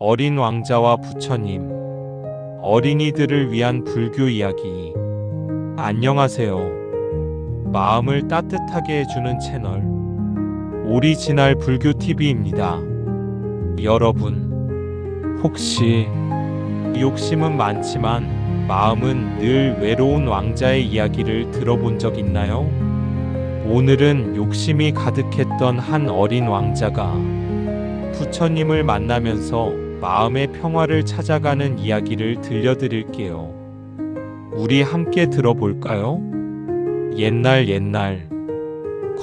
어린 왕자와 부처님, 어린이들을 위한 불교 이야기. 안녕하세요. 마음을 따뜻하게 해주는 채널. 오리지널 불교 TV입니다. 여러분, 혹시 욕심은 많지만 마음은 늘 외로운 왕자의 이야기를 들어본 적 있나요? 오늘은 욕심이 가득했던 한 어린 왕자가 부처님을 만나면서 마음의 평화를 찾아가는 이야기를 들려드릴게요. 우리 함께 들어볼까요? 옛날 옛날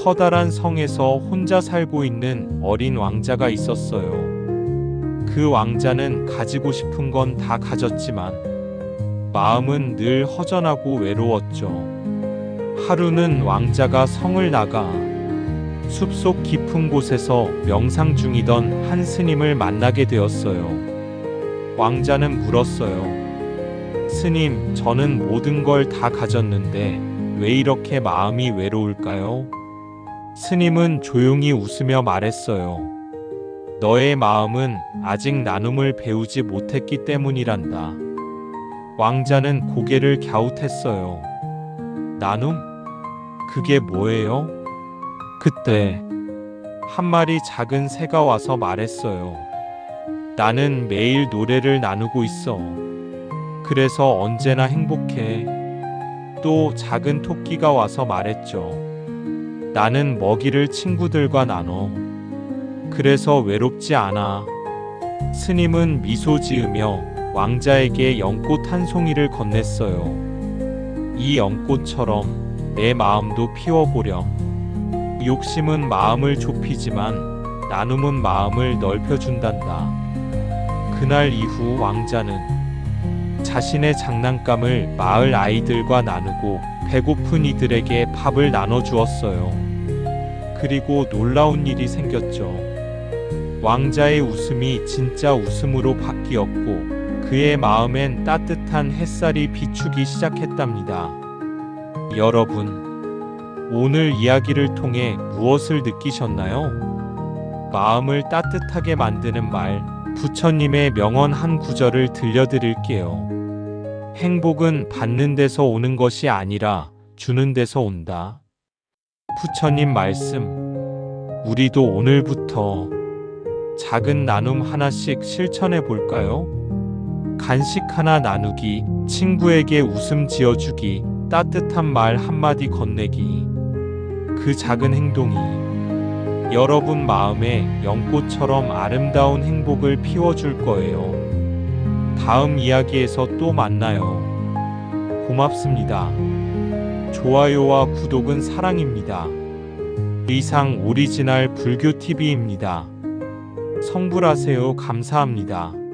커다란 성에서 혼자 살고 있는 어린 왕자가 있었어요. 그 왕자는 가지고 싶은 건 다 가졌지만 마음은 늘 허전하고 외로웠죠. 하루는 왕자가 성을 나가 숲속 깊은 곳에서 명상 중이던 한 스님을 만나게 되었어요. 왕자는 물었어요. 스님, 저는 모든 걸 다 가졌는데 왜 이렇게 마음이 외로울까요? 스님은 조용히 웃으며 말했어요. 너의 마음은 아직 나눔을 배우지 못했기 때문이란다. 왕자는 고개를 갸웃했어요. 나눔? 그게 뭐예요? 그때 한 마리 작은 새가 와서 말했어요. 나는 매일 노래를 나누고 있어. 그래서 언제나 행복해. 또 작은 토끼가 와서 말했죠. 나는 먹이를 친구들과 나눠. 그래서 외롭지 않아. 스님은 미소 지으며 왕자에게 연꽃 한 송이를 건넸어요. 이 연꽃처럼 내 마음도 피워보렴. 욕심은 마음을 좁히지만 나눔은 마음을 넓혀준단다. 그날 이후 왕자는 자신의 장난감을 마을 아이들과 나누고 배고픈 이들에게 밥을 나눠주었어요. 그리고 놀라운 일이 생겼죠. 왕자의 웃음이 진짜 웃음으로 바뀌었고 그의 마음엔 따뜻한 햇살이 비추기 시작했답니다. 여러분, 오늘 이야기를 통해 무엇을 느끼셨나요? 마음을 따뜻하게 만드는 말, 부처님의 명언 한 구절을 들려드릴게요. 행복은 받는 데서 오는 것이 아니라 주는 데서 온다. 부처님 말씀, 우리도 오늘부터 작은 나눔 하나씩 실천해 볼까요? 간식 하나 나누기, 친구에게 웃음 지어주기, 따뜻한 말 한마디 건네기. 그 작은 행동이 여러분 마음에 연꽃처럼 아름다운 행복을 피워줄 거예요. 다음 이야기에서 또 만나요. 고맙습니다. 좋아요와 구독은 사랑입니다. 이상 오리지널 불교 TV입니다. 성불하세요. 감사합니다.